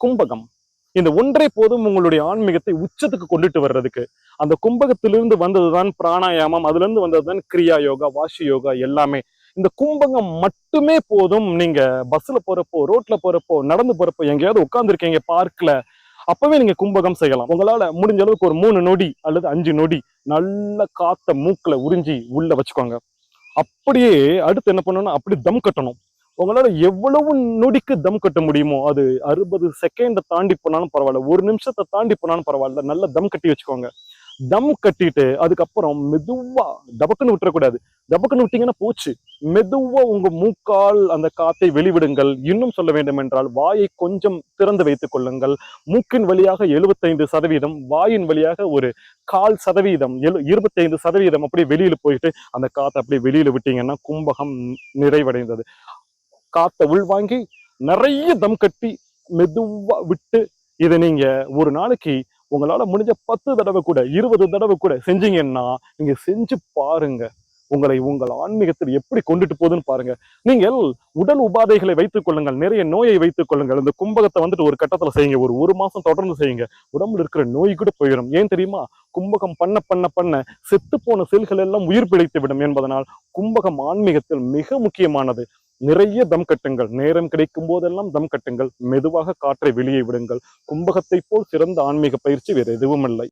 கும்பகம். இந்த ஒன்றே போதும் உங்களுடைய ஆன்மீகத்தை உச்சத்துக்கு கொண்டுட்டு வர்றதுக்கு. அந்த கும்பகத்திலிருந்து வந்ததுதான் பிராணாயாமம் அதுல இருந்து வந்ததுதான் கிரியா யோகா வாஷி யோகா எல்லாமே. இந்த கும்பகம் மட்டுமே போதும் நீங்க பஸ்ல போறப்போ ரோட்ல போறப்போ நடந்து போறப்போ எங்கேயாவது உட்காந்துருக்கீங்க பார்க்ல அப்பவே நீங்க கும்பகம் செய்யலாம். உங்களால முடிஞ்ச அளவுக்கு ஒரு மூணு நொடி அல்லது அஞ்சு நொடி நல்ல காத்த மூக்குல உறிஞ்சி உள்ள வச்சுக்கோங்க. அப்படியே அடுத்து என்ன பண்ணணும்னா அப்படி தம் கட்டணும். உங்களால எவ்வளவு நொடிக்கு தம் கட்ட முடியுமோ அது அறுபது செகண்ட தாண்டி போனாலும் பரவாயில்ல. ஒரு நிமிஷத்தை தாண்டி போனாலும் பரவாயில்ல. நல்ல தம் கட்டி வச்சுக்கோங்க. தம் கட்டிட்டு அதுக்கப்புறம் மெதுவா டபக்குன்னு விட்டுறக்கூடாது. டபக்குன்னு விட்டீங்கன்னா போச்சு. மெதுவா உங்க மூக்கால் அந்த காத்தை வெளிவிடுங்கள். இன்னும் சொல்ல வேண்டும் என்றால் வாயை கொஞ்சம் திறந்து வைத்துக் கொள்ளுங்கள். மூக்கின் வழியாக எழுபத்தைந்து சதவீதம் வாயின் வழியாக ஒரு கால் சதவீதம் எழு இருபத்தைந்து சதவீதம் அப்படியே வெளியில போயிட்டு அந்த காத்தை அப்படியே வெளியில விட்டீங்கன்னா கும்பகம் நிறைவடைந்தது. காத்தை உள்வாங்கி நிறைய தம் கட்டி மெதுவா விட்டு இதை நீங்க ஒரு நாளைக்கு உங்களால முடிஞ்ச பத்து தடவை கூட இருபது தடவை கூட செஞ்சீங்கன்னா நீங்க செஞ்சு பாருங்க. உங்களை உங்கள் ஆன்மீகத்தில் எப்படி கொண்டுட்டு போகுதுன்னு பாருங்க. நீங்கள் உடல் உபாதைகளை வைத்துக் கொள்ளுங்கள் நிறைய நோயை வைத்துக் கொள்ளுங்கள். இந்த கும்பகத்தை வந்துட்டு ஒரு கட்டத்துல செய்யுங்க ஒரு ஒரு மாசம் தொடர்ந்து செய்யுங்க. உடம்புல இருக்கிற நோய் கூட போயிடும் ஏன் தெரியுமா? கும்பகம் பண்ண பண்ண பண்ண செத்து போன செல்கள் எல்லாம் உயிர் பிழைத்து விடும் என்பதனால் கும்பகம் ஆன்மீகத்தில் மிக முக்கியமானது. நிறைய தம் கட்டுங்கள். நேரம் கிடைக்கும் போதெல்லாம் தம் கட்டுங்கள். மெதுவாக காற்றை வெளியே விடுங்கள். கும்பகத்தை போல் சிறந்த ஆன்மீக பயிற்சி வேறு எதுவும் இல்லை